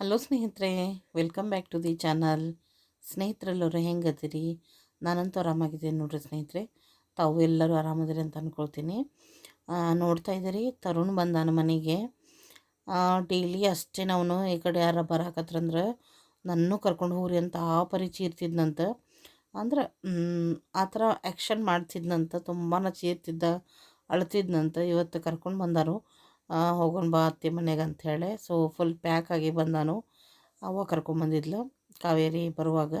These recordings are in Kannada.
ಹಲೋ ಸ್ನೇಹಿತರೆ welcome back to the channel ಸ್ನೇಹಿತರೆಲ್ಲರೂ ಹೆಂಗದಿರಿ? ನಾನಂತೂ ಆರಾಮಾಗಿದ್ದೀನಿ ನೋಡ್ರಿ ಸ್ನೇಹಿತರೆ. ತಾವು ಎಲ್ಲರೂ ಆರಾಮದಿರಿ ಅಂತ ಅಂದ್ಕೊಳ್ತೀನಿ ನೋಡ್ತಾ ಇದ್ದೀರಿ, ತರುಣ್ ಬಂದಾನ ಮನೆಗೆ. ಡೈಲಿ ಅಷ್ಟೇ ನಾವು ಈ ಕಡೆ ಯಾರ ಬರಾಕತ್ರಂದ್ರೆ ನನ್ನೂ ಕರ್ಕೊಂಡು ಹೋಗ್ರಿ ಅಂತ ಆ ಪರಿಚಯ ಇರ್ತಿದ್ನಂತ. ಅಂದ್ರೆ ಆ ಥರ ಆ್ಯಕ್ಷನ್ ಮಾಡ್ತಿದ್ನಂತ, ತುಂಬಾ ಚೀರ್ತಿದ್ದ ಅಳ್ತಿದ್ನಂತ ಇವತ್ತು ಕರ್ಕೊಂಡು ಬಂದಾರು. ಹೋಗೋಣ ಬಾ ಅತ್ತೆ ಮನೆಗೆ ಅಂಥೇಳಿ ಸೊ ಫುಲ್ ಪ್ಯಾಕ್ ಆಗಿ ಬಂದಾನು. ಅವ ಕರ್ಕೊಂಬಂದಿದ್ಲು ಕಾವೇರಿ ಬರುವಾಗ.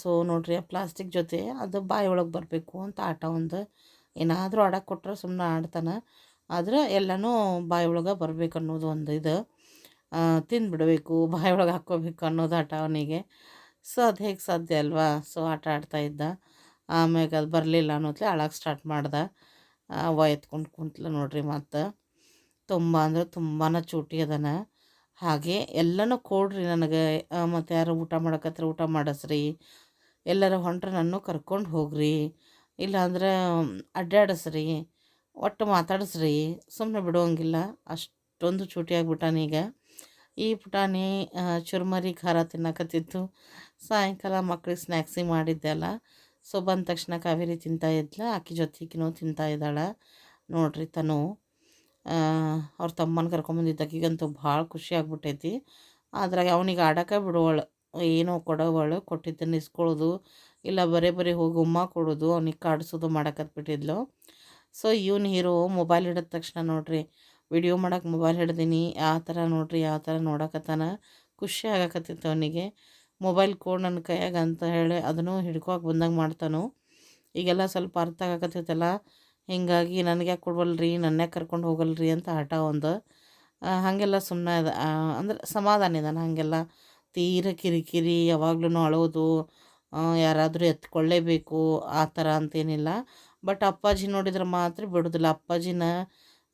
ಸೊ ನೋಡ್ರಿ, ಆ ಪ್ಲಾಸ್ಟಿಕ್ ಜೊತೆ ಅದು ಬಾಯಿ ಒಳಗೆ ಬರಬೇಕು ಅಂತ ಆಟ ಒಂದು. ಏನಾದರೂ ಆಡಕ್ಕೆ ಕೊಟ್ಟರೆ ಸುಮ್ಮನೆ ಆಡ್ತಾನೆ. ಆದ್ರೆ ಎಲ್ಲನೂ ಬಾಯಿ ಒಳಗೆ ಬರಬೇಕು ಅನ್ನೋದು ಒಂದು ಇದು. ತಿಂದುಬಿಡಬೇಕು, ಬಾಯಿ ಒಳಗೆ ಹಾಕ್ಕೋಬೇಕು ಅನ್ನೋದು ಆಟ ಅವನಿಗೆ. ಸೊ ಅದು ಹೇಗೆ ಸಾಧ್ಯ ಅಲ್ವಾ? ಸೊ ಆಟ ಆಡ್ತಾ ಇದ್ದ. ಆಮ್ಯಾಗ ಅದು ಬರಲಿಲ್ಲ ಅನ್ನೋತ್ಲೆ ಅಳಕ್ಕೆ ಸ್ಟಾರ್ಟ್ ಮಾಡ್ದೆ. ಅವ ಎತ್ಕೊಂಡು ಕುಂತ್ಲು ನೋಡ್ರಿ ಮತ್ತು. ತುಂಬ ಅಂದ್ರೆ ತುಂಬಾ ಚೂಟಿ ಅದಾನ. ಹಾಗೆ ಎಲ್ಲನೂ ಕೊಡ್ರಿ ನನಗೆ. ಮತ್ತು ಯಾರು ಊಟ ಮಾಡಕತ್ರ ಊಟ ಮಾಡಿಸ್ರಿ. ಎಲ್ಲರ ಹೊಂಟ್ರೆ ನನ್ನೂ ಕರ್ಕೊಂಡು ಹೋಗ್ರಿ. ಇಲ್ಲಾಂದ್ರೆ ಅಡ್ಡಾಡಿಸ್ರಿ ಒಟ್ಟು ಮಾತಾಡಿಸ್ರಿ. ಸುಮ್ಮನೆ ಬಿಡುವಂಗಿಲ್ಲ. ಅಷ್ಟೊಂದು ಚೂಟಿ ಈಗ. ಈ ಪುಟಾಣಿ ಚುರುಮರಿ, ಖಾರ ತಿನ್ನಕತ್ತಿತ್ತು. ಸಾಯಂಕಾಲ ಮಕ್ಳಿಗೆ ಮಾಡಿದ್ದೆ ಅಲ್ಲ. ಸೊ, ಬಂದ ತಕ್ಷಣ ಕಾವೇರಿ ತಿಂತಾ ಇದ್ಲ. ಆಕಿ ಜೊತೆಗಿನೂ ತಿಂತಾ ಇದ್ದಾಳೆ. ನೋಡ್ರಿ ತನು. ಅವ್ರ ತಮ್ಮನ ಕರ್ಕೊಂಬಂದಿದ್ದಕ್ಕಿಗಂತೂ ಭಾಳ ಖುಷಿ ಆಗ್ಬಿಟ್ಟೈತಿ. ಅದ್ರಾಗ ಅವನಿಗೆ ಆಡಕ್ಕೆ ಬಿಡುವಳು. ಏನೋ ಕೊಡೋವಳು. ಕೊಟ್ಟಿದ್ದನ್ನು ಇಸ್ಕೊಳ್ಳೋದು. ಇಲ್ಲ, ಬರೀ ಬರೀ ಹೋಗಿ ಉಮ್ಮ ಕೊಡೋದು. ಅವನಿಗೆ ಕಾಡಿಸೋದು ಮಾಡಕತ್ಬಿಟ್ಟಿದ್ಲು. ಸೊ ಇವನು ಹೀರೋ ಮೊಬೈಲ್ ಹಿಡಿದ ತಕ್ಷಣ ನೋಡ್ರಿ ವಿಡಿಯೋ ಮಾಡೋಕೆ ಮೊಬೈಲ್ ಹಿಡ್ದೀನಿ ಯಾವ ಥರ ನೋಡ್ರಿ ಯಾವ ಥರ ನೋಡಕತ್ತಾನ ಖುಷಿ ಆಗಕತ್ತಿತ್ತು ಅವನಿಗೆ ಮೊಬೈಲ್ ಕೋಡ್ ನನ್ನ ಕೈಯಾಗ ಅಂತ ಹೇಳಿ ಅದನ್ನು ಹಿಡ್ಕೋಕೆ ಬಂದಂಗೆ ಮಾಡ್ತಾನು. ಈಗೆಲ್ಲ ಸ್ವಲ್ಪ ಅರ್ಥ ಆಗಕತ್ತಿತ್ತಲ್ಲ ಹೀಗಾಗಿ ನನಗೆ ಯಾಕೆ ಕೊಡ್ವಲ್ರಿ ನನ್ನ ಕರ್ಕೊಂಡು ಹೋಗಲ್ರಿ ಅಂತ ಹಠ ಒಂದು ಆ, ಹಾಗೆಲ್ಲ ಸುಮ್ಮನೆ ಅದ ಅಂದ್ರೆ ಸಮಾಧಾನ ಇದ್ದಾನೆ ಹಾಗೆಲ್ಲ. ತೀರ ಕಿರಿಕಿರಿ ಯಾವಾಗ್ಲೂ ಅಳೋದು ಯಾರಾದರೂ ಎತ್ಕೊಳ್ಳೇಬೇಕು ಆ ಥರ ಅಂತೇನಿಲ್ಲ. ಬಟ್ ಅಪ್ಪಾಜಿ ನೋಡಿದ್ರೆ ಮಾತ್ರ ಬಿಡೋದಿಲ್ಲ. ಅಪ್ಪಾಜಿನ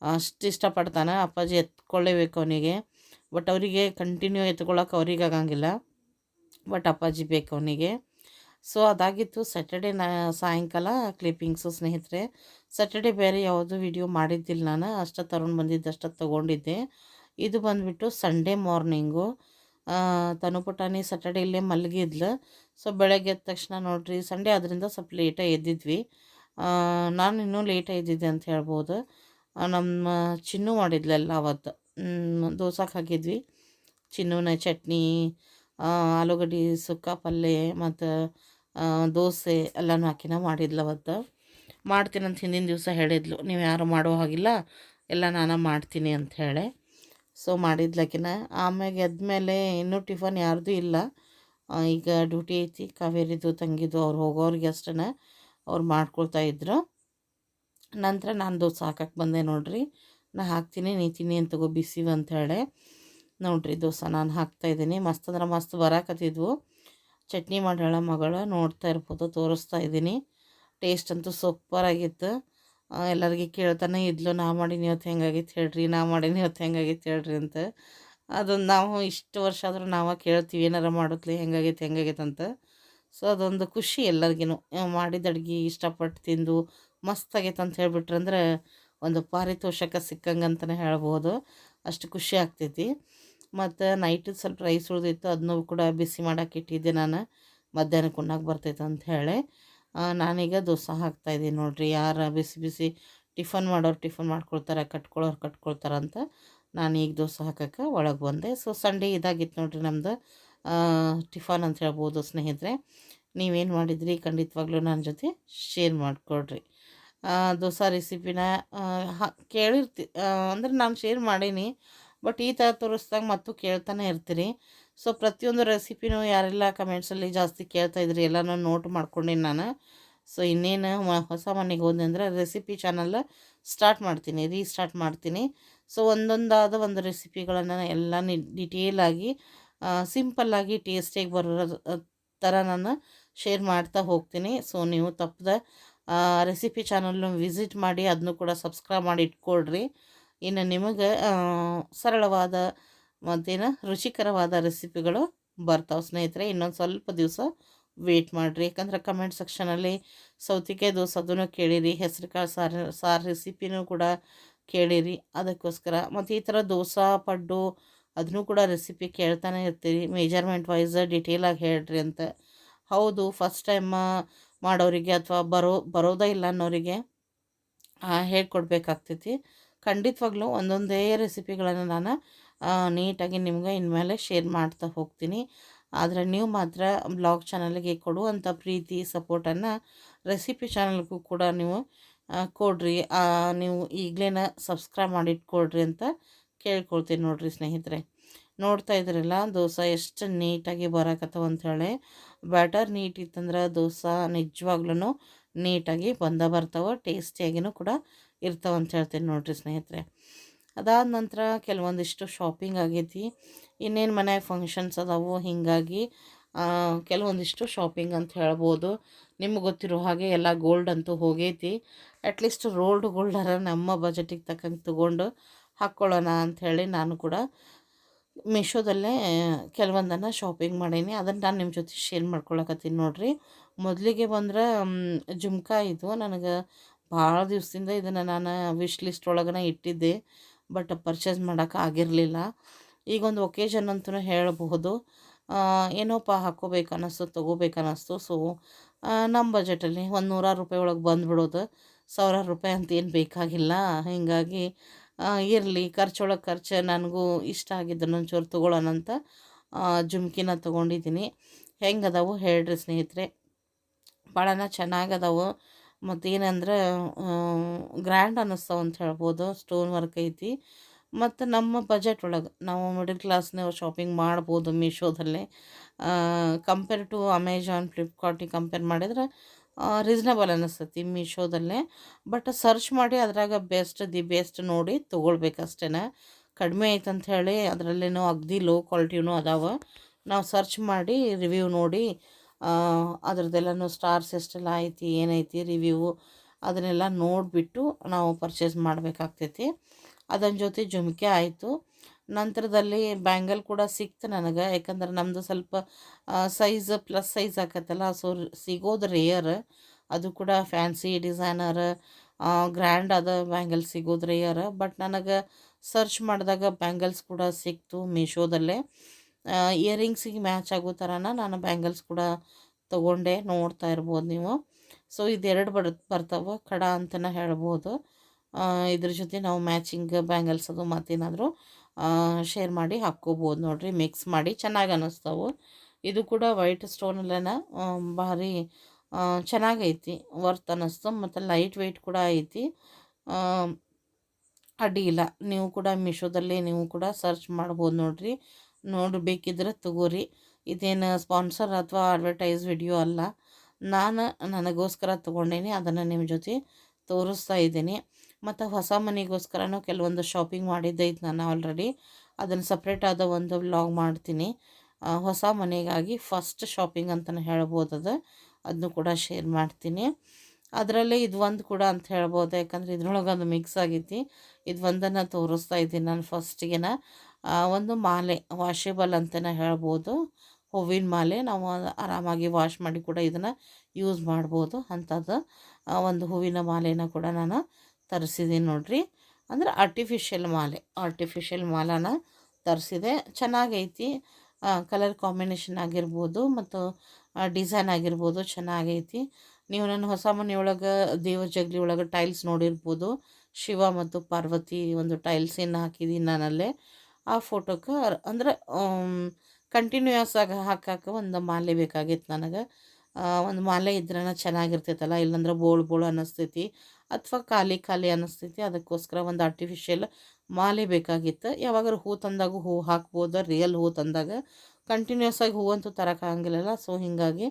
ಅಷ್ಟು ಇಷ್ಟಪಡ್ತಾನೆ. ಅಪ್ಪಾಜಿ ಎತ್ಕೊಳ್ಳೇಬೇಕು ಅವನಿಗೆ. ಬಟ್ ಅವರಿಗೆ ಕಂಟಿನ್ಯೂ ಎತ್ಕೊಳ್ಳೋಕೆ ಅವ್ರಿಗೆ ಆಗಂಗಿಲ್ಲ. ಬಟ್ ಅಪ್ಪಾಜಿ ಬೇಕು ಅವನಿಗೆ. ಸೊ ಅದಾಗಿತ್ತು ಸ್ಯಾಟರ್ಡೆ ನಾ, ಸಾಯಂಕಾಲ ಕ್ಲಿಪ್ಪಿಂಗ್ಸು ಸ್ನೇಹಿತರೆ. ಸ್ಯಾಟರ್ಡೆ ಬೇರೆ ಯಾವುದೂ ವಿಡಿಯೋ ಮಾಡಿದ್ದಿಲ್ಲ ನಾನು. ಅಷ್ಟು ತಗೊಂಡು ಬಂದಿದ್ದು, ಅಷ್ಟು ತೊಗೊಂಡಿದ್ದೆ. ಇದು ಬಂದುಬಿಟ್ಟು ಸಂಡೇ ಮಾರ್ನಿಂಗು ತನು ಪುಟಾನಿ ಸ್ಯಾಟರ್ಡೆ ಇಲ್ಲೇ ಮಲಗಿದ್ಲು. ಸೊ ಬೆಳಗ್ಗೆ ಎದ್ದ ತಕ್ಷಣ ನೋಡ್ರಿ ಸಂಡೇ ಅದರಿಂದ ಸ್ವಲ್ಪ ಲೇಟಾಗಿ ಎದ್ದಿದ್ವಿ. ನಾನು ಇನ್ನೂ ಲೇಟ್ ಎದ್ದಿದ್ದೆ ಅಂತ ಹೇಳ್ಬೋದು. ನಮ್ಮ ಚಿನ್ನು ಮಾಡಿದ್ಲೆಲ್ಲ ಅವತ್ತು. ದೋಸೆಗೆ ಹಾಕಿದ್ವಿ. ಚಿನ್ನುನ ಚಟ್ನಿ ಆಲೂಗಡ್ಡೆ, ಸುಕ್ಕ ಪಲ್ಯ ಮತ್ತು ದೋಸೆ ಎಲ್ಲನೂ ಹಾಕಿನ ಮಾಡಿದ್ಲು ಅವತ್ತು. ಮಾಡ್ತೀನಂತ ಹಿಂದಿನ ದಿವಸ ಹೇಳಿದ್ಲು. ನೀವು ಯಾರು ಮಾಡೋ ಹಾಗಿಲ್ಲ, ಎಲ್ಲ ನಾನು ಮಾಡ್ತೀನಿ ಅಂತ ಹೇಳಿ. ಸೊ ಮಾಡಿದ್ಲಕಿನ. ಆಮ್ಯಾಗ ಎದ್ಮೇಲೆ ಇನ್ನೂ ಟಿಫನ್ ಯಾರ್ದು ಇಲ್ಲ. ಈಗ ಡ್ಯೂಟಿ ಐತಿ. ಕಾವೇರಿದು, ತಂಗಿದು ಅವ್ರು ಹೋಗೋರಿಗೆ ಅಷ್ಟೇ ಅವ್ರು ಮಾಡ್ಕೊಳ್ತಾ ಇದ್ರು. ನಂತರ ನಾನು ದೋಸೆ ಹಾಕಕ್ಕೆ ಬಂದೆ ನೋಡ್ರಿ. ನಾ ಹಾಕ್ತೀನಿ ನೀತೀನಿ ಅಂತ ತಗೋ ಬಿಸಿವು ಅಂತ ಹೇಳಿ. ನೋಡ್ರಿ ದೋಸೆ ನಾನು ಹಾಕ್ತಾಯಿದ್ದೀನಿ ಮಸ್ತ್ ಅಂದ್ರೆ ಮಸ್ತ್ ಬರಾಕತ್ತಿದ್ವು. ಚಟ್ನಿ ಮಾಡ್ಯಾಳ ಮಗಳು, ನೋಡ್ತಾ ಇರ್ಬೋದು, ತೋರಿಸ್ತಾ ಇದ್ದೀನಿ. ಟೇಸ್ಟ್ ಅಂತೂ ಸೂಪರಾಗಿತ್ತು ಎಲ್ಲರಿಗೆ ಕೇಳ್ತಾನೆ ಇದ್ಲು, ನಾ ಮಾಡೀನಿ ಇವತ್ತು ಹೆಂಗಾಗಿತ್ತು ಹೇಳ್ರಿ, ನಾ ಮಾಡೀನಿ ಇವತ್ತು ಹೆಂಗಾಗಿತ್ತು ಹೇಳ್ರಿ ಅಂತ. ಅದೊಂದು ನಾವು ಇಷ್ಟು ವರ್ಷ ಆದರೂ ನಾವು ಕೇಳ್ತೀವಿ, ಏನಾರ ಮಾಡುತ್ತಲಿ ಹೆಂಗಾಗೈತೆ ಹೆಂಗಾಗೈತೆ ಅಂತ. ಸೊ, ಅದೊಂದು ಖುಷಿ ಎಲ್ಲರಿಗೂ ಮಾಡಿದ ಅಡ್ಗೆ ಇಷ್ಟಪಟ್ಟು ತಿಂದು ಮಸ್ತ್ ಆಗೈತೆ ಅಂತ ಹೇಳಿಬಿಟ್ರಂದ್ರೆ ಒಂದು ಪಾರಿತೋಷಕ ಸಿಕ್ಕಂಗೆ ಅಂತಲೇ ಹೇಳ್ಬೋದು. ಅಷ್ಟು ಖುಷಿ ಆಗ್ತೈತಿ. ಮತ್ತು ನೈಟ್ ಸ್ವಲ್ಪ ರೈಸ್ ಉಳಿದಿತ್ತು ಅದನ್ನೂ ಕೂಡ ಬಿಸಿ ಮಾಡೋಕೆ ಇಟ್ಟಿದ್ದೆ ನಾನು. ಮಧ್ಯಾಹ್ನಕ್ಕೆ ಉಣ್ಣಕ್ಕೆ ಬರ್ತೈತೆ ಅಂತ ಹೇಳಿ. ನಾನೀಗ ದೋಸೆ ಹಾಕ್ತಾಯಿದ್ದೀನಿ ನೋಡಿರಿ. ಯಾರು ಬಿಸಿ ಬಿಸಿ ಟಿಫನ್ ಮಾಡೋರು ಟಿಫನ್ ಮಾಡ್ಕೊಳ್ತಾರೆ ಕಟ್ಕೊಳ್ಳೋರು ಕಟ್ಕೊಳ್ತಾರೆ ಅಂತ ನಾನು ಈಗ ದೋಸೆ ಹಾಕಕ್ಕೆ ಒಳಗೆ ಬಂದೆ. ಸೊ, ಸಂಡೇ ಇದಾಗಿತ್ತು ನೋಡಿರಿ ನಮ್ಮದು ಟಿಫನ್ ಅಂತ ಹೇಳ್ಬೋದು ಸ್ನೇಹಿತರೆ. ನೀವೇನು ಮಾಡಿದ್ರಿ? ಖಂಡಿತವಾಗ್ಲೂ ನನ್ನ ಜೊತೆ ಶೇರ್ ಮಾಡಿಕೊಡ್ರಿ. ದೋಸೆ ರೆಸಿಪಿನ ಕೇಳಿರ್ತಿ ಅಂದ್ರೆ ನಾನು ಶೇರ್ ಮಾಡೀನಿ ಬಟ್ ಈ ಥರ ತೋರಿಸ್ದಾಗ ಮತ್ತು ಕೇಳ್ತಾನೆ ಇರ್ತೀರಿ. ಸೊ ಪ್ರತಿಯೊಂದು ರೆಸಿಪಿನೂ ಯಾರೆಲ್ಲ ಕಮೆಂಟ್ಸಲ್ಲಿ ಜಾಸ್ತಿ ಕೇಳ್ತಾ ಇದ್ರಿ, ಎಲ್ಲನೂ ನೋಟ್ ಮಾಡ್ಕೊಂಡಿನಿ ನಾನು. ಸೊ ಇನ್ನೇನು ಹೊಸ ಮನೆಗೆ ಹೋದೆ ಅಂದರೆ ರೆಸಿಪಿ ಚಾನಲ್ ಸ್ಟಾರ್ಟ್ ಮಾಡ್ತೀನಿ ರೀಸ್ಟಾರ್ಟ್ ಮಾಡ್ತೀನಿ. ಸೊ ಒಂದೊಂದಾದ ಒಂದು ರೆಸಿಪಿಗಳನ್ನು ಎಲ್ಲ ಡಿಟೇಲಾಗಿ ಸಿಂಪಲ್ಲಾಗಿ ಟೇಸ್ಟಿಗೆ ಬರೋ ಥರ ನಾನು ಶೇರ್ ಮಾಡ್ತಾ ಹೋಗ್ತೀನಿ. ಸೊ, ನೀವು ತಪ್ಪದೆ ರೆಸಿಪಿ ಚಾನಲ್ನ ವಿಸಿಟ್ ಮಾಡಿ ಅದನ್ನು ಕೂಡ ಸಬ್ಸ್ಕ್ರೈಬ್ ಮಾಡಿ ಇಟ್ಕೊಳ್ರಿ. ಇನ್ನು ನಿಮಗೆ ಸರಳವಾದ ಮತ್ತೇನು ರುಚಿಕರವಾದ ರೆಸಿಪಿಗಳು ಬರ್ತಾವೆ ಸ್ನೇಹಿತರೆ, ಇನ್ನೊಂದು ಸ್ವಲ್ಪ ದಿವಸ ವೇಟ್ ಮಾಡಿರಿ. ಯಾಕಂದ್ರೆ ಕಮೆಂಟ್ ಸೆಕ್ಷನಲ್ಲಿ ಸೌತಿಕಾಯಿ ದೋಸೆ ಅದನ್ನು ಕೇಳಿರಿ, ಹೆಸರುಕಾಳು ಸಾರು ಸಾರು ರೆಸಿಪಿನೂ ಕೂಡ ಕೇಳಿರಿ. ಅದಕ್ಕೋಸ್ಕರ ಮತ್ತು ಈ ಥರ ದೋಸೆ, ಪಡ್ಡು ಅದನ್ನು ಕೂಡ ರೆಸಿಪಿ ಕೇಳ್ತಾನೆ ಇರ್ತೀರಿ. ಮೇಜರ್ಮೆಂಟ್ ವೈಸ್ ಡಿಟೇಲಾಗಿ ಹೇಳ್ರಿ ಅಂತ. ಹೌದು ಫಸ್ಟ್ ಟೈಮ್ ಮಾಡೋರಿಗೆ ಅಥವಾ ಬರೋ, ಬರೋದೇ ಇಲ್ಲ ಅನ್ನೋರಿಗೆ ಹೇಳ್ಕೊಡ್ಬೇಕಾಗ್ತೈತಿ. ಖಂಡಿತವಾಗ್ಲೂ ಒಂದೊಂದೇ ರೆಸಿಪಿಗಳನ್ನು ನಾನು ನೀಟಾಗಿ ನಿಮ್ಗೆ ಇನ್ಮೇಲೆ ಶೇರ್ ಮಾಡ್ತಾ ಹೋಗ್ತೀನಿ. ಆದರೆ ನೀವು ಮಾತ್ರ ಬ್ಲಾಗ್ ಚಾನಲ್ಗೆ ಕೊಡುವಂಥ ಪ್ರೀತಿ ಸಪೋರ್ಟನ್ನು ರೆಸಿಪಿ ಚಾನಲ್ಗೂ ಕೂಡ ನೀವು ಕೊಡ್ರಿ. ನೀವು ಈಗಲೇನ ಸಬ್ಸ್ಕ್ರೈಬ್ ಮಾಡಿಟ್ಕೊಡ್ರಿ ಅಂತ ಕೇಳ್ಕೊಳ್ತೀನಿ ನೋಡ್ರಿ ಸ್ನೇಹಿತರೆ. ನೋಡ್ತಾ ಇದ್ರಲ್ಲ, ದೋಸೆ ಎಷ್ಟು ನೀಟಾಗಿ ಬರಕತ್ತವ ಅಂಥೇಳಿ ಬ್ಯಾಟರ್ ನೀಟ್ ಇತ್ತಂದ್ರೆ ದೋಸೆ ನಿಜವಾಗ್ಲೂ ನೀಟಾಗಿ ಬಂದ ಬರ್ತಾವೆ, ಟೇಸ್ಟಿಯಾಗಿನೂ ಕೂಡ ಇರ್ತಾವೆ ಅಂತ ಹೇಳ್ತೀನಿ ನೋಡ್ರಿ ಸ್ನೇಹಿತರೆ. ಅದಾದ ನಂತರ ಕೆಲವೊಂದಿಷ್ಟು ಶಾಪಿಂಗ್ ಆಗೈತಿ. ಇನ್ನೇನು ಮನ್ಯಾಗ ಫಂಕ್ಷನ್ಸ್ ಅದಾವು, ಹೀಗಾಗಿ ಕೆಲವೊಂದಿಷ್ಟು ಶಾಪಿಂಗ್ ಅಂತ ಹೇಳ್ಬೋದು. ನಿಮ್ಗೆ ಗೊತ್ತಿರೋ ಹಾಗೆ ಎಲ್ಲ ಗೋಲ್ಡ್ ಅಂತೂ ಹೋಗೈತಿ. ಅಟ್ಲೀಸ್ಟ್ ರೋಲ್ಡ್ ಗೋಲ್ಡರ ನಮ್ಮ ಬಜೆಟಿಗೆ ತಕ್ಕಂಗೆ ತೊಗೊಂಡು ಹಾಕ್ಕೊಳ್ಳೋಣ ಅಂಥೇಳಿ ನಾನು ಕೂಡ ಮೀಶೋದಲ್ಲೇ ಕೆಲವೊಂದನ್ನು ಶಾಪಿಂಗ್ ಮಾಡೀನಿ. ಅದನ್ನು ನಾನು ನಿಮ್ಮ ಜೊತೆ ಶೇರ್ ಮಾಡ್ಕೊಳಕತ್ತೀನಿ ನೋಡಿರಿ. ಮೊದಲಿಗೆ ಬಂದ್ರೆ ಜುಮ್ಕಾ ಇದು ನನಗೆ ಭಾಳ ದಿವಸದಿಂದ ಇದನ್ನು ನಾನು ವಿಶ್ ಲಿಸ್ಟ್ ಒಳಗನ ಇಟ್ಟಿದ್ದೆ. ಬಟ್ ಪರ್ಚೇಸ್ ಮಾಡೋಕೆ ಆಗಿರಲಿಲ್ಲ. ಈಗ ಒಂದು ಒಕೇಶನ್ ಅಂತಲೂ ಹೇಳಬಹುದು. ಏನೋಪ್ಪ ಹಾಕೋಬೇಕು ಅನ್ನಿಸ್ತು ತೊಗೋಬೇಕು ಅನ್ನಿಸ್ತು ಸೊ ನಮ್ಮ ಬಜೆಟಲ್ಲಿ ಒಂದು ನೂರಾರು ರೂಪಾಯಿ ಒಳಗೆ ಬಂದುಬಿಡೋದು. ಸಾವಿರಾರು ರೂಪಾಯಿ ಅಂತ ಏನು ಬೇಕಾಗಿಲ್ಲ. ಹೀಗಾಗಿ ಇರಲಿ, ಖರ್ಚೊಳಗೆ ಖರ್ಚು ನನಗೂ ಇಷ್ಟ ಆಗಿದ್ದು ಒಂಚೂರು ತೊಗೊಳ್ಳೋಣ ಅಂತ ಜುಮ್ಕಿನ ತೊಗೊಂಡಿದ್ದೀನಿ. ಹೆಂಗೆ ಅದಾವು ಹೇಳ್ರಿ ಸ್ನೇಹಿತರೆ. ಭಾಳನ ಚೆನ್ನಾಗದಾವು. ಮತ್ತು ಏನಂದ್ರೆ ಗ್ರ್ಯಾಂಡ್ ಅನ್ನಿಸ್ತಾವ ಅಂತ ಹೇಳ್ಬೋದು. ಸ್ಟೋನ್ ವರ್ಕ್ ಐತಿ. ಮತ್ತು ನಮ್ಮ ಬಜೆಟ್ ಒಳಗೆ, ನಾವು ಮಿಡಲ್ ಕ್ಲಾಸ್ನವ್ರು ಶಾಪಿಂಗ್ ಮಾಡ್ಬೋದು ಮೀಶೋದಲ್ಲೇ ಕಂಪೇರ್ ಟು ಅಮೆಝಾನ್ ಫ್ಲಿಪ್ಕಾರ್ಟಿಗೆ ಕಂಪೇರ್ ಮಾಡಿದ್ರೆ ರೀಸ್ನಬಲ್ ಅನ್ನಿಸ್ತೈತಿ ಮೀಶೋದಲ್ಲೇ ಬಟ್ ಸರ್ಚ್ ಮಾಡಿ ಅದ್ರಾಗ ಬೆಸ್ಟ್ ದಿ ಬೆಸ್ಟ್ ನೋಡಿ ತೊಗೊಳ್ಬೇಕಷ್ಟೇ ಕಡಿಮೆ ಐತೆ ಅಂತ ಹೇಳಿ ಅದರಲ್ಲೇನೋ ಅಗ್ದಿ ಲೋ ಕ್ವಾಲಿಟಿನೂ ಅದಾವ. ನಾವು ಸರ್ಚ್ ಮಾಡಿ ರಿವ್ಯೂ ನೋಡಿ ಆ, ಅದ್ರದ್ದೆಲ್ಲನೂ ಸ್ಟಾರ್ಸ್ ಎಷ್ಟೆಲ್ಲ ಐತಿ ಏನೈತಿ ರಿವ್ಯೂ ಅದನ್ನೆಲ್ಲ ನೋಡಿಬಿಟ್ಟು ನಾವು ಪರ್ಚೇಸ್ ಮಾಡಬೇಕಾಗ್ತೈತಿ. ಅದನ್ನ ಜೊತೆ ಜುಮಿಕೆ ಆಯಿತು. ನಂತರದಲ್ಲಿ ಬ್ಯಾಂಗಲ್ ಕೂಡ ಸಿಕ್ತು ನನಗೆ. ಯಾಕಂದ್ರೆ ನಮ್ಮದು ಸ್ವಲ್ಪ ಸೈಜ್ ಪ್ಲಸ್ ಸೈಜ್ ಆಕತ್ತಲ್ಲ ಸೊ ಸಿಗೋದು ರೇಯರ್ ಅದು ಕೂಡ ಫ್ಯಾನ್ಸಿ ಡಿಸೈನರ್ ಗ್ರ್ಯಾಂಡ್ ಅದ ಬ್ಯಾಂಗಲ್ ಸಿಗೋದು ರೇಯರ್ ಬಟ್ ನನಗೆ ಸರ್ಚ್ ಮಾಡಿದಾಗ ಬ್ಯಾಂಗಲ್ಸ್ ಕೂಡ ಸಿಕ್ತು ಮೀಶೋದಲ್ಲೇ ಇಯರಿಂಗ್ಸಿಗೆ ಮ್ಯಾಚ್ ಆಗೋ ಥರನ ನಾನು ಬ್ಯಾಂಗಲ್ಸ್ ಕೂಡ ತೊಗೊಂಡೆ, ನೋಡ್ತಾ ಇರ್ಬೋದು ನೀವು. ಸೊ ಇದೆರಡು ಬರ್, ಬರ್ತಾವೆ, ಕಡ ಅಂತಲೇ ಹೇಳ್ಬೋದು. ಇದ್ರ ಜೊತೆ ನಾವು ಮ್ಯಾಚಿಂಗ್ ಬ್ಯಾಂಗಲ್ಸ್ ಅದು ಮತ್ತೇನಾದರೂ. ಶೇರ್ ಮಾಡಿ ಹಾಕ್ಕೋಬೋದು ನೋಡಿರಿ ಮಿಕ್ಸ್ ಮಾಡಿ ಚೆನ್ನಾಗಿ ಅನ್ನಿಸ್ತಾವೆ ಇದು ಕೂಡ ವೈಟ್ ಸ್ಟೋನಲ್ಲೇನ ಭಾರಿ ಚೆನ್ನಾಗೈತಿ ವರ್ತ್ ಅನ್ನಿಸ್ತು ಮತ್ತು ಲೈಟ್ ವೆಯ್ಟ್ ಕೂಡ ಐತಿ. ಅಡ್ಡಿಯಿಲ್ಲ ನೀವು ಕೂಡ ಮೀಶೋದಲ್ಲಿ ನೀವು ಕೂಡ ಸರ್ಚ್ ಮಾಡ್ಬೋದು ನೋಡಿರಿ. ನೋಡಿ ಬೇಕಿದ್ರೆ ತಗೋರಿ. ಇದೇನು ಸ್ಪಾನ್ಸರ್ ಅಥವಾ ಅಡ್ವರ್ಟೈಸ್ ವಿಡಿಯೋ ಅಲ್ಲ. ನಾನು ನನಗೋಸ್ಕರ ತೊಗೊಂಡೇನಿ, ಅದನ್ನು ನಿಮ್ಮ ಜೊತೆ ತೋರಿಸ್ತಾ ಇದ್ದೀನಿ. ಮತ್ತು ಹೊಸ ಮನೆಗೋಸ್ಕರನೂ ಕೆಲವೊಂದು ಶಾಪಿಂಗ್ ಮಾಡಿದ್ದೈತೆ ನಾನು ಆಲ್ರೆಡಿ ಅದನ್ನು ಸಪ್ರೇಟ್ ಆದ ಒಂದು ವ್ಲಾಗ್ ಮಾಡ್ತೀನಿ. ಹೊಸ ಮನೆಗಾಗಿ ಫಸ್ಟ್ ಶಾಪಿಂಗ್ ಅಂತಲೇ ಹೇಳ್ಬೋದು ಅದು. ಅದನ್ನು ಕೂಡ ಶೇರ್ ಮಾಡ್ತೀನಿ. ಅದರಲ್ಲೇ ಇದು ಒಂದು ಕೂಡ ಅಂತ ಹೇಳ್ಬೋದು. ಯಾಕಂದರೆ ಇದ್ರೊಳಗೆ ಅದು ಮಿಕ್ಸ್ ಆಗೈತಿ. ಇದು ಒಂದನ್ನು ತೋರಿಸ್ತಾ ಇದ್ದೀನಿ ನಾನು ಫಸ್ಟಿಗೆನ ಒಂದು ಮಾಲೆ ವಾಷೇಬಲ್ ಅಂತಲೇ ಹೇಳ್ಬೋದು. ಹೂವಿನ ಮಾಲೆ, ನಾವು ಆರಾಮಾಗಿ ವಾಶ್ ಮಾಡಿ ಕೂಡ ಇದನ್ನು ಯೂಸ್ ಮಾಡ್ಬೋದು ಅಂಥದ್ದು ಒಂದು ಹೂವಿನ ಮಾಲೆನ ಕೂಡ ನಾನು ತರಿಸಿದ್ದೀನಿ ನೋಡ್ರಿ. ಅಂದ್ರೆ ಆರ್ಟಿಫಿಷಿಯಲ್ ಮಾಲೆ ಆರ್ಟಿಫಿಷಿಯಲ್ ಮಾಲನ ತರಿಸಿದೆ. ಚೆನ್ನಾಗೈತಿ. ಕಲರ್ ಕಾಂಬಿನೇಷನ್ ಆಗಿರ್ಬೋದು ಮತ್ತು ಡಿಸೈನ್ ಆಗಿರ್ಬೋದು ಚೆನ್ನಾಗೈತಿ. ನೀವು ನನ್ನ ಹೊಸ ಮನೆಯೊಳಗೆ ದೇವ ಜಗಲಿ ಒಳಗೆ ಟೈಲ್ಸ್ ನೋಡಿರ್ಬೋದು. ಶಿವ ಮತ್ತು ಪಾರ್ವತಿ ಒಂದು ಟೈಲ್ಸನ್ನು ಹಾಕಿದ್ದೀನಿ ನಾನಲ್ಲೇ. ಆ ಫೋಟೋಕ್ಕೆ ಅಂದ್ರೆ ಕಂಟಿನ್ಯೂಯಸ್ ಆಗಿ ಹಾಕಕ್ಕೆ ಒಂದು ಮಾಲೆ ಬೇಕಾಗಿತ್ತು ನನಗೆ. ಒಂದು ಮಾಲೆ ಇದ್ರೇ ಚೆನ್ನಾಗಿರ್ತೈತಲ್ಲ, ಇಲ್ಲಾಂದ್ರೆ ಬೋಳು ಬೋಳು ಅನ್ನಿಸ್ತೈತಿ ಅಥವಾ ಖಾಲಿ ಖಾಲಿ ಅನ್ನಿಸ್ತೈತಿ. ಅದಕ್ಕೋಸ್ಕರ ಒಂದು ಆರ್ಟಿಫಿಷಿಯಲ್ ಮಾಲೆ ಬೇಕಾಗಿತ್ತು. ಯಾವಾಗಾರು ಹೂ ತಂದಾಗ ಹೂ ಹಾಕ್ಬೋದು ರಿಯಲ್ ಹೂ ತಂದಾಗ. ಕಂಟಿನ್ಯೂಸ್ ಆಗಿ ಹೂವಂತೂ ತರೋಕ್ಕಾಗಂಗಿಲ್ಲಲ್ಲ ಸೊ ಹೀಗಾಗಿ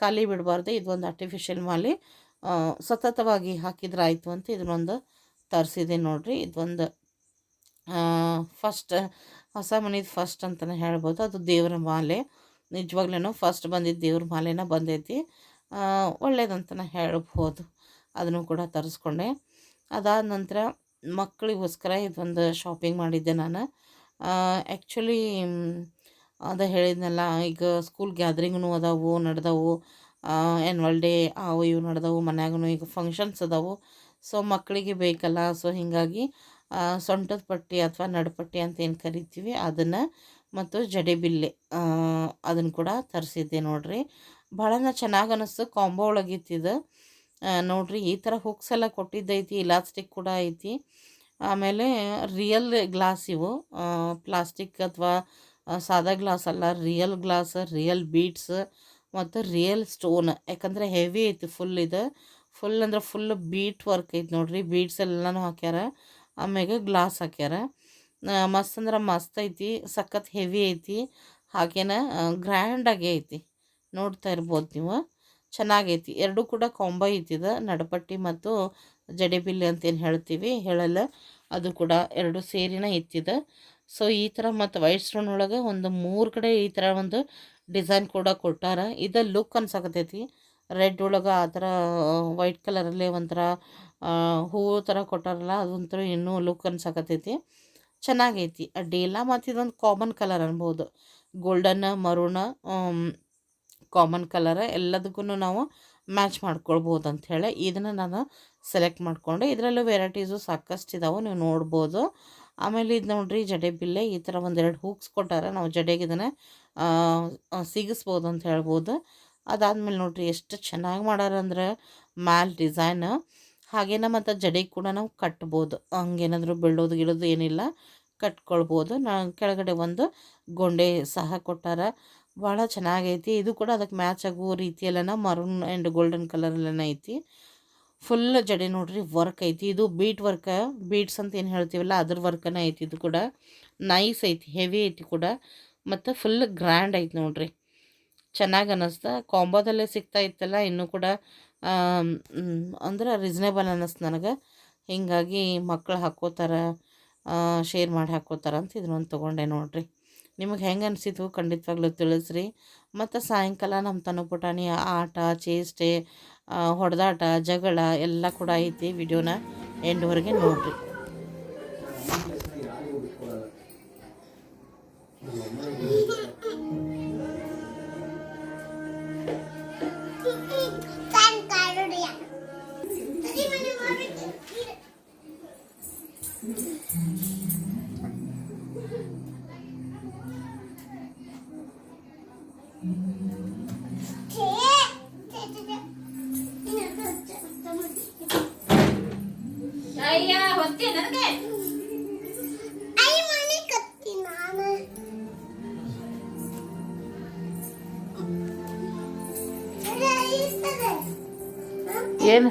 ಖಾಲಿ ಬಿಡಬಾರ್ದು. ಇದೊಂದು ಆರ್ಟಿಫಿಷಿಯಲ್ ಮಾಲೆ. ಸತತವಾಗಿ ಹಾಕಿದ್ರೆ ಆಯಿತು ಅಂತ ಇದನ್ನೊಂದು ತರಿಸಿದೆ ನೋಡಿರಿ. ಇದೊಂದು ಫಸ್ಟ್ ಹೊಸ ಮನೆದು ಫಸ್ಟ್ ಅಂತಲೇ ಹೇಳ್ಬೋದು. ಅದು ದೇವರ ಮಾಲೆ. ನಿಜವಾಗ್ಲೂ ಫಸ್ಟ್ ಬಂದಿದ್ದು ದೇವ್ರ ಮಾಲೆನ ಬಂದೈತಿ. ಒಳ್ಳೇದಂತನ ಹೇಳ್ಬೋದು. ಅದನ್ನು ಕೂಡ ತರಿಸ್ಕೊಂಡೆ. ಅದಾದ ನಂತರ ಮಕ್ಕಳಿಗೋಸ್ಕರ ಇದೊಂದು ಶಾಪಿಂಗ್ ಮಾಡಿದ್ದೆ ನಾನು. ಆ್ಯಕ್ಚುಲಿ ಅದು ಹೇಳಿದ್ನಲ್ಲ, ಈಗ ಸ್ಕೂಲ್ ಗ್ಯಾದ್ರಿಂಗ್ನು ಅದಾವು, ನಡೆದವು. ಆ್ಯನ್ವಲ್ ಡೇ ಅವು ಇವು ನಡೆದವು ಮನ್ಯಾಗೂ ಈಗ ಫಂಕ್ಷನ್ಸ್ ಅದಾವು. ಸೊ ಮಕ್ಕಳಿಗೆ ಬೇಕಲ್ಲ ಸೊ ಹೀಗಾಗಿ ಸೊಂಟದ ಪಟ್ಟಿ ಅಥವಾ ನಡುಪಟ್ಟಿ ಅಂತ ಏನು ಕರಿತೀವಿ, ಅದನ್ನು ಮತ್ತು ಜಡೆಬಿಲ್ಲೆ ಅದನ್ನು ಕೂಡ ತರಿಸಿದ್ದೆ ನೋಡ್ರಿ. ಭಾಳನ ಚೆನ್ನಾಗಿ ಅನ್ನಿಸ್ತು ಕಾಂಬೋ ಒಳಗಿತ್ತಿದ್ದು ನೋಡ್ರಿ ಈ ಥರ ಹುಕ್ಸ್ ಎಲ್ಲ ಕೊಟ್ಟಿದ್ದೈತಿ, ಇಲಾಸ್ಟಿಕ್ ಕೂಡ ಐತಿ. ಆಮೇಲೆ ರಿಯಲ್ ಗ್ಲಾಸ್ ಇವು. ಪ್ಲಾಸ್ಟಿಕ್ ಅಥವಾ ಸಾದಾ ಗ್ಲಾಸ್ ಅಲ್ಲ, ರಿಯಲ್ ಗ್ಲಾಸ್, ರಿಯಲ್ ಬೀಟ್ಸ್ ಮತ್ತು ರಿಯಲ್ ಸ್ಟೋನ್. ಯಾಕಂದರೆ ಹೆವಿ ಐತಿ ಫುಲ್ ಇದು. ಫುಲ್ ಅಂದ್ರೆ ಫುಲ್ ಬೀಟ್ ವರ್ಕ್ ಐತಿ ನೋಡ್ರಿ. ಬೀಟ್ಸ್ ಎಲ್ಲನೂ ಹಾಕ್ಯಾರ. ಆಮ್ಯಾಗ ಗ್ಲಾಸ್ ಹಾಕ್ಯಾರ. ಮಸ್ತ್ ಅಂದ್ರೆ ಮಸ್ತ್ ಐತಿ, ಸಖತ್ ಹೆವಿ ಐತಿ, ಹಾಗೇನ ಗ್ರ್ಯಾಂಡಾಗಿ ಐತಿ. ನೋಡ್ತಾ ಇರ್ಬೋದು ನೀವು. ಚೆನ್ನಾಗೈತಿ. ಎರಡೂ ಕೂಡ ಕೊಂಬ ಐತಿದ ನಡಪಟ್ಟಿ ಮತ್ತು ಜಡೆಬಿಲ್ಲಿ ಅಂತೇನು ಹೇಳ್ತೀವಿ, ಹೇಳಲ್ಲ. ಅದು ಕೂಡ ಎರಡು ಸೇರಿನ ಇತ್ತಿದ ಸೊ ಈ ಥರ ಮತ್ತು ವೈಟ್ ಸ್ಟೋನ್ ಒಳಗೆ ಒಂದು ಮೂರು ಕಡೆ ಈ ಥರ ಒಂದು ಡಿಸೈನ್ ಕೂಡ ಕೊಟ್ಟಾರ. ಇದು ಲುಕ್ ಅನ್ಸಕತೈತಿ. ರೆಡ್ ಒಳಗೆ ಆ ಥರ ವೈಟ್ ಕಲರಲ್ಲಿ ಒಂಥರ ಹೂವು ಥರ ಕೊಟ್ಟಾರಲ್ಲ ಅದೊಂಥರ ಇನ್ನೂ ಲುಕ್ ಅನ್ಸಕತೈತಿ. ಚೆನ್ನಾಗೈತಿ. ಅಡ್ಡಿಯಿಲ್ಲ ಮತ್ತು ಇದೊಂದು ಕಾಮನ್ ಕಲರ್ ಅನ್ಬೋದು. ಗೋಲ್ಡನ್ ಮರೂಣ ಕಾಮನ್ ಕಲರ್ ಎಲ್ಲದಕ್ಕೂ ನಾವು ಮ್ಯಾಚ್ ಮಾಡ್ಕೊಳ್ಬೋದು ಅಂಥೇಳಿ ಇದನ್ನು ನಾನು ಸೆಲೆಕ್ಟ್ ಮಾಡಿಕೊಂಡೆ. ಇದರಲ್ಲೂ ವೆರೈಟೀಸು ಸಾಕಷ್ಟು ಇದಾವೆ ನೀವು ನೋಡ್ಬೋದು. ಆಮೇಲೆ ಇದು ನೋಡ್ರಿ, ಜಡೆ ಬಿಲ್ಲೆ ಈ ಥರ ಒಂದೆರಡು ಹೂಕ್ಸ್ ಕೊಟ್ಟಾರೆ, ನಾವು ಜಡೆಗೆ ಇದನ್ನು ಸಿಗಿಸ್ಬೋದು ಅಂತ ಹೇಳ್ಬೋದು. ಅದಾದಮೇಲೆ ನೋಡ್ರಿ, ಎಷ್ಟು ಚೆನ್ನಾಗಿ ಮಾಡ್ಯಾರ ಅಂದ್ರೆ ಮ್ಯಾಲ್ ಡಿಸೈನ್ ಹಾಗೇನ ಮತ್ತು ಜಡೆ ಕೂಡ ನಾವು ಕಟ್ಬೋದು. ಹಂಗೇನಾದರೂ ಬೀಳೋದು ಗಿಡೋದು ಏನಿಲ್ಲ, ಕಟ್ಕೊಳ್ಬೋದು. ನಾ ಕೆಳಗಡೆ ಒಂದು ಗೊಂಡೆ ಸಹ ಕೊಟ್ಟಾರ. ಭಾಳ ಚೆನ್ನಾಗೈತಿ. ಇದು ಕೂಡ ಅದಕ್ಕೆ ಮ್ಯಾಚ್ ಆಗೋ ರೀತಿಯಲ್ಲನ ಮರೂನ್ ಆ್ಯಂಡ್ ಗೋಲ್ಡನ್ ಕಲರಲ್ಲನ ಐತಿ. ಫುಲ್ ಜಡೆ ನೋಡ್ರಿ ವರ್ಕ್ ಐತಿ. ಇದು ಬೀಟ್ ವರ್ಕ, ಬೀಟ್ಸ್ ಅಂತ ಏನು ಹೇಳ್ತೀವಲ್ಲ, ಅದ್ರ ವರ್ಕನ ಐತಿ ಇದು ಕೂಡ. ನೈಸ್ ಐತಿ, ಹೆವಿ ಐತಿ ಕೂಡ. ಮತ್ತು ಫುಲ್ ಗ್ರ್ಯಾಂಡ್ ಐತಿ ನೋಡ್ರಿ. ಚೆನ್ನಾಗಿ ಅನ್ನಿಸ್ತು ಕಾಂಬೋದಲ್ಲೇ ಸಿಗ್ತಾ ಇತ್ತಲ್ಲ, ಇನ್ನೂ ಕೂಡ ಅಂದ್ರೆ ರೀಸ್ನೇಬಲ್ ಅನ್ನಿಸ್ತು ನನಗೆ. ಹೀಗಾಗಿ ಮಕ್ಕಳು ಹಾಕ್ಕೋತಾರೆ ಶೇರ್ ಮಾಡಿ ಹಾಕೋತಾರ ಅಂತ ಇದನ್ನೊಂದು ತೊಗೊಂಡೆ ನೋಡಿರಿ. ನಿಮಗೆ ಹೆಂಗೆ ಅನಿಸಿದ್ವು ಖಂಡಿತವಾಗ್ಲೂ ತಿಳಿಸ್ರಿ. ಮತ್ತು ಸಾಯಂಕಾಲ ನಮ್ಮ ತನು ಪುಟಾಣಿ ಆಟ, ಚೇಷ್ಟೆ ಹೊಡೆದಾಟ, ಜಗಳ ಎಲ್ಲ ಕೂಡ ಐತಿ ವಿಡಿಯೋನ ಎಂಡ್ವರೆಗೆ ನೋಡ್ರಿ. ಏನು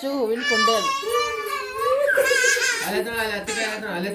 ಗಿಡ ಹಚ್ಚು ಹೂವಿನ ಕೊಂಡೆ ಅದು ಅಲೆ ತೊಗೊಂಡು, ಅಲೆ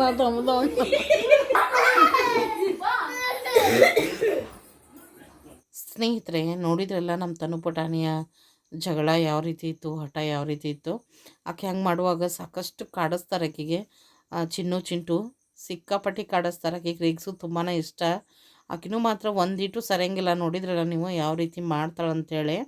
ನಾ ತಮ್ಮದ ಸ್ನೇಹಿತರೆ, ನೋಡಿದ್ರಲ್ಲ ನಮ್ಮ ತನು ಪುಟಾಣಿಯ ಜಗಳ ಯಾವ ರೀತಿ ಇತ್ತು, ಹಠ ಯಾವ ರೀತಿ ಇತ್ತು? ಆಕೆ ಹಂಗೆ ಮಾಡುವಾಗ ಸಾಕಷ್ಟು ಕಾಡಿಸ್ತಾರೆ ಆಕೆಗೆ. ಚಿನ್ನು, ಚಿಂಟು ಸಿಕ್ಕಾಪಟ್ಟಿ ಕಾಡಿಸ್ತಾರೆ. ಆಕೆಗೆ ರೇಗ್ಸು ತುಂಬಾ ಇಷ್ಟ. ಆಕಿನೂ ಮಾತ್ರ ಒಂದಿಟ್ಟು ಸರಿಯಂಗಿಲ್ಲ. ನೋಡಿದ್ರಲ್ಲ ನೀವು, ಯಾವ ರೀತಿ ಮಾಡ್ತಾಳೆ ಅಂತೇಳಿ